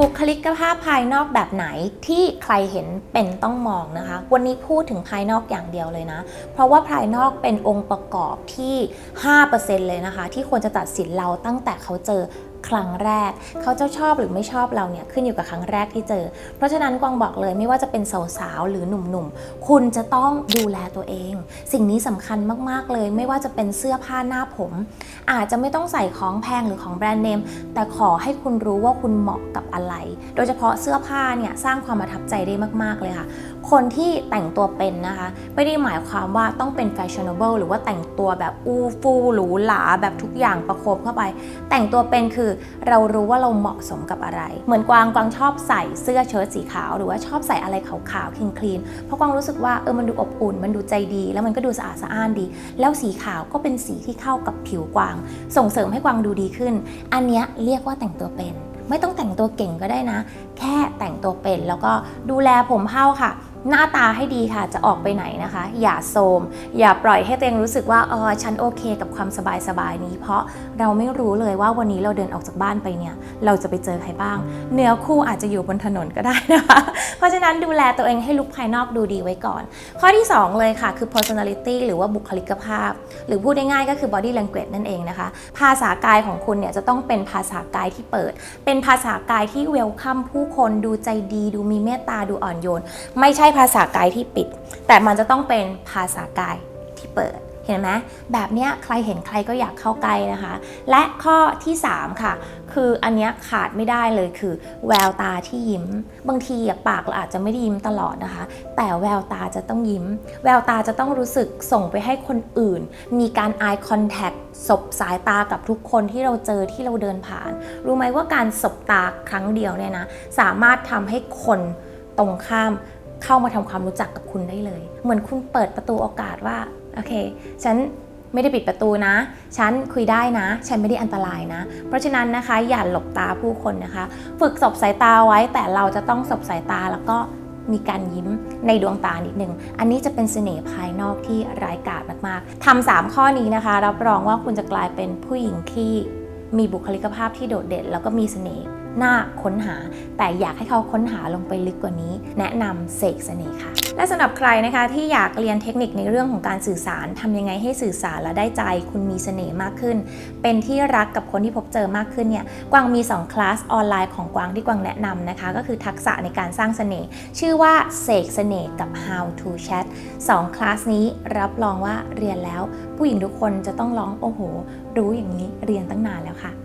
บุคลิกภาพภายนอกแบบไหนที่ใครเห็นเป็นต้องมองนะคะ วันนี้พูดถึงภายนอกอย่างเดียวเลยนะ เพราะว่าภายนอกเป็นองค์ประกอบที่ 5%เลยนะคะ ที่ควรจะตัดสินเราตั้งแต่เขาเจอ ครั้งแรก เขาจะชอบหรือไม่ชอบเราเนี่ยขึ้นอยู่กับครั้งแรกที่เจอ เพราะฉะนั้นกวางบอกเลยไม่ว่าจะเป็นสาวๆหรือหนุ่มๆ คุณจะต้องดูแลตัวเอง สิ่งนี้สำคัญมากๆเลย ไม่ว่าจะเป็นเสื้อผ้าหน้าผม อาจจะไม่ต้องใส่ของแพงหรือของแบรนด์เนมแต่ขอให้คุณรู้ว่าคุณเหมาะกับอะไร โดยเฉพาะเสื้อผ้าเนี่ยสร้างความประทับใจได้มากๆเลยค่ะคนที่แต่งตัวเป็นนะคะ ไม่ได้หมายความว่าต้องเป็นแฟชั่น a b l e หรือว่าแต่งตัวแบบอู้ฟู่หรูหราแบบทุกอย่างประโคบเข้าไป แต่งตัวเป็นคือเรารู้ว่าเราเหมาะสมกับอะไร เหมือนกวางกวางชอบใส่เสื้อเชิ้ตสีขาว หรือว่าชอบใส่อะไรขาวๆคลีนคลีนๆเพราะกวางรู้สึกว่าเออมันดูอบอุ่น มันดูใจดี แล้วมันก็ดูสะอาดสะอ้านดี แล้วสีขาวก็เป็นสีที่เข้ากับผิวกวาง ส่งเสริมให้กวางดูดีขึ้น อันนี้เรียกว่าแต่งตัวเป็น ไม่ต้องแต่งตัวเก่งก็ได้นะ แค่แต่งตัวเป็นแล้วก็ดูแลผมเผ้าค่ะ หน้าตาให้ดีค่ะจะออกไปไหนนะคะ อย่าโทรมอย่าปล่อยให้ตัวเองรู้สึกว่าเออฉันโอเคกับความสบายสบายๆนี้ เพราะเราไม่รู้เลยว่าวันนี้เราเดินออกจากบ้านไปเนี่ย เราจะไปเจอใครบ้าง เนื้อคู่อาจจะอยู่บนถนนก็ได้นะคะ เพราะฉะนั้นดูแลตัวเองให้ลุคภายนอกดูดีไว้ก่อน ข้อที่ 2 เลยค่ะคือ personality หรือว่าบุคลิกภาพ หรือพูดง่ายๆก็คือ body language นั่นเองนะคะ ภาษากายของคุณเนี่ยจะต้องเป็นภาษากายที่เปิด เป็นภาษากายที่เวลคัมผู้คนดูใจดี ดูมีเมตตาดูอ่อนโยน ไม่ใช่ภาษากายที่ปิด แต่มันจะต้องเป็นภาษากายที่เปิดเห็นไหมแบบเนี้ยใครเห็นใครก็อยากเข้าใกล้นะคะ และข้อที่ 3 ค่ะ คืออันเนี้ยขาดไม่ได้เลยคือ แววตาที่ยิ้ม บางทีปากเราอาจจะไม่ได้ยิ้มตลอดนะคะ แต่แววตาจะต้องยิ้ม แววตาจะต้องรู้สึกส่งไปให้คนอื่น มีการ eye contact สบสายตากับทุกคนที่เราเจอที่เราเดินผ่าน รู้ไหมว่าการสบตาครั้งเดียวเนี่ยนะสามารถทำให้คนตรงข้าม เข้ามาทำความรู้จักกับคุณได้เลย เหมือนคุณเปิดประตูโอกาสว่าโอเค ฉันไม่ได้ปิดประตูนะ ฉันคุยได้นะ ฉันไม่ได้อันตรายนะ เพราะฉะนั้นนะคะอย่าหลบตาผู้คนนะคะ ฝึกสบสายตาไว้แต่เราจะต้องสบสายตาแล้วก็มีการยิ้มในดวงตานิดนึง อันนี้จะเป็นเสน่ห์ภายนอกที่ร้ายกาจมากๆ ทำสามข้อนี้นะคะ รับรองว่าคุณจะกลายเป็นผู้หญิงที่มีบุคลิกภาพที่โดดเด่น แล้วก็มีเสน่ห์ น่าค้นหา แต่อยากให้เขาค้นหาลงไปลึกกว่านี้ แนะนำเสกเสน่ห์ค่ะ และสำหรับใครนะคะที่อยากเรียนเทคนิคในเรื่องของการสื่อสารทำยังไงให้สื่อสารและได้ใจ คุณมีเสน่ห์มากขึ้น เป็นที่รักกับคนที่พบเจอมากขึ้นเนี่ยกวางมี 2 คลาสออนไลน์ของกวางที่กวางแนะนำนะคะ ก็คือทักษะในการสร้างเสน่ห์ชื่อว่าเสกเสน่ห์กับ how to chat 2 คลาสนี้รับรองว่าเรียนแล้ว ผู้หญิงทุกคนจะต้องร้องโอ้โห รู้อย่างนี้เรียนตั้งนานแล้วค่ะ